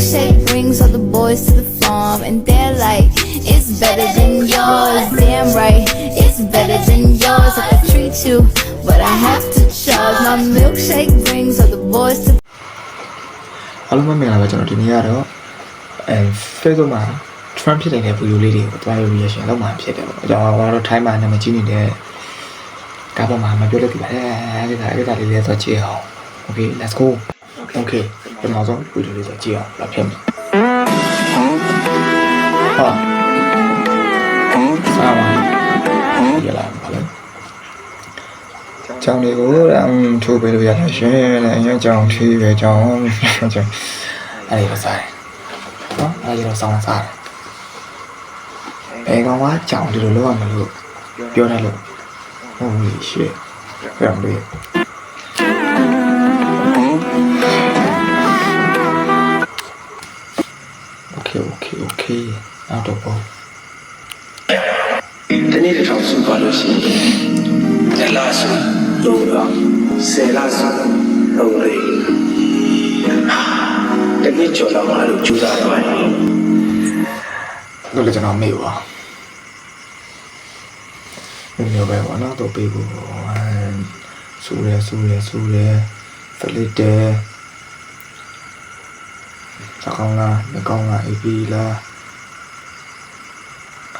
milkshake brings all the boys to the farm, and they're like, it's better than yours. Damn right, it's better than yours. I could treat you, but I have to charge. My milkshake brings all the boys to အားလုံးပဲမင်္ဂလာပါကျွန်တော်ဒီနေ့ကတော့အဲ Facebook မှာ Trump ဖြစ်နေတဲ့ဗီဒီယိုလေးတွေကိုတွားရ reaction လုပ်မှာဖြစ်တယ်ပေါ့ကျွန်တော်ကတော့ time မှာနာမည်ကြီးနေတဲ့ကားပေါ်မှာမပြောလို့ပြပါတယ်အဲ့ဒါအဲ့ဒါလေးလေးဆိုကြည့်အောင် Okay let's go Okay ပထမဆုံးဗီဒီယိုလေးဆိုကြည့်အောင်လာဖြစ်မယ်ဟာဆာမရလာပါလားကြောင်တွေကိုအမ်ထိုးပေးလို့ရတယ်ရှင်လည်းအရင်ကြောင်ထီးပဲကြောင်ကြောင်အဲ့ဒီစားတယ်နော်အဲ့ဒီတော့ဆောင်းစားတယ်ဘယ်ကောင်ကကြောင်ဒီလိုလုပ်ရမလို့ပြောတယ်လို့ဟုတ်ပြီရှေ့ပြန်ပြီး okay okay နောက်တော့ပေါ့တနေ့တစ်ထောင်စုသွားလို့ရှိရင်ဇလစုလုံးတော့ဆယ်လစုလုံးလေးတနေ့ကျော်တော့မှလို့ကြိုးစားသွားတယ်လို့လည်းကျွန်တော်မေ့ပါဘယ်လိုပဲပေါ့နော်တော့ပေးဖို့အဲစူရဲစူရဲစူရဲဖလစ်တဲစကောင်းလားမကောင်းလားအေးပြီလား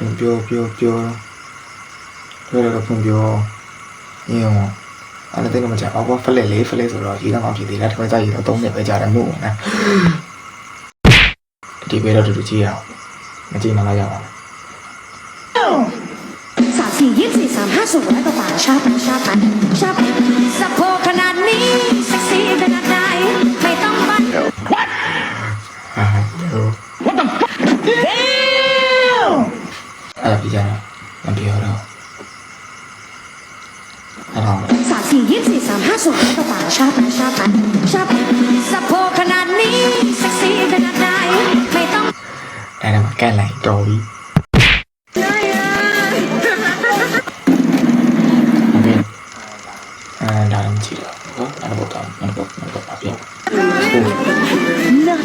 အဲ့ပြောပြောပြောပြောရတော့ဖွင့်ပြောညင်အောင်အဲ့ဒါတိတ်တော့မကြအောင်ကွာဖလက်လေးဖလက်ဆိုတော့ရေးတော့မှဖြစ်သေးလားတစ်ခါကြာရေးတော့၃နှစ်ပဲကြာတယ်မို့နော်ဒီဘေတော့တူတူကြည့်ရအောင်မကြည့်မှလာရအောင် สามสี่ยี่สิบสี่สามห้าสูงร้อยกว่าบาทชอบไหมชอบไหมชอบสะโพกขนาดนี้เซ็กซี่ขนาดไหนไม่ต้องบัน อ่าเดี๋ยว What the fuck Damn ายพิจารณาบางทีเราเรงสามสี่ยี่สี่สามห้าสองต่อป่าชาติชาติชาติสะโพกขนาดนี้เซ็กซี่ขนาดไหนไม่ต้องอะไรมาแก้ไหโจวีมันเป็อ่าดาวมนจีเหรอเออันบอตอมอันบอตอม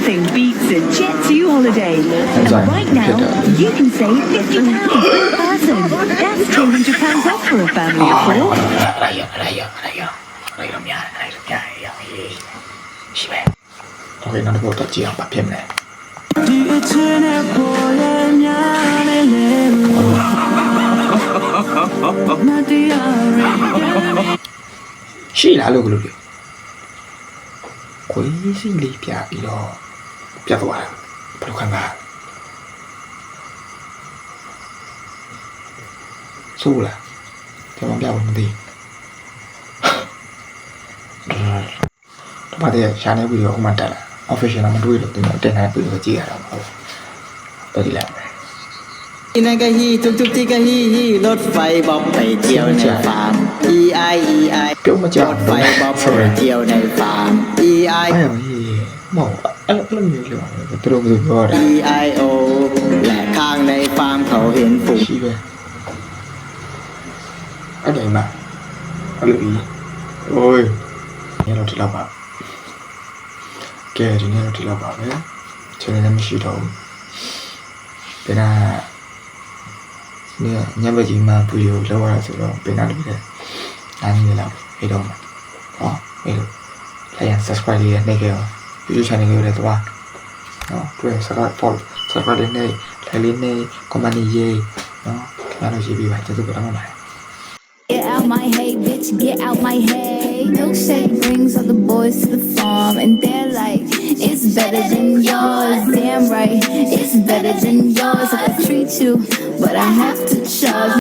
Nothing beats a jet to holiday. And right now, you can save 50 pounds per person. That's 200 pounds off for a family of four. Okay, được tất chỉ học bạc thêm này. ရှိလားလို့ဘယ်လိုပြောကိုကြီးစီလေးပြပြီးတော့ ပြတ်သွားတာဘယ်လိုခံစားဆိုးလားကျွန်တော်ပြဖို့မသိဘူးဘာတဲ့ရှာနေပြီးတော့ဥမာတက်လာ official တော့မတွေ့လို့တင်တင်နေပြီးတော့ကြည့်ရတာပေါ့တော်ဒီလား ที่นั่นก็ฮีทุกทุกๆที่ก็ฮีฮีรถไฟบอกไปเที่ยวในฟาร์ม E I E I ပြုတ်မကြော ร က် ถไฟบอกไปเที่ยวในฟาร์ม E I အဲ့ရော ကြီးမောအဲ့လိုမျိုးလို့သူတို့ဘယ်လိုပြောတာ E I O และข้างในฟาร์มเขาเห็นฝูง ရှိပဲအဲ့ဒါမှအဲ့လိုကြီးโอ้ยညတော့ဒီလောက်ပါကဲဒီနေ့တော့ဒီလောက်ပါပဲချိန်လည်းမရှိတော့ဘူးဘယ်နာเนี่ยညဘက်ကြီးမှဗီဒီယိုလောက်ရတာဆိုတော့ဘယ်နာတည်းလဲအားနေလောက်ပြီးတော့မှာဟောအဲ့လိုလိုက်ရ subscribe လေးနဲ့ခဲ့အောင် Get out my hay, bitch, get out my hay. Milkshake brings all the boys to the farm, and they're like, it's better than yours. Damn right, it's better than yours. I treat you, but I have to charge.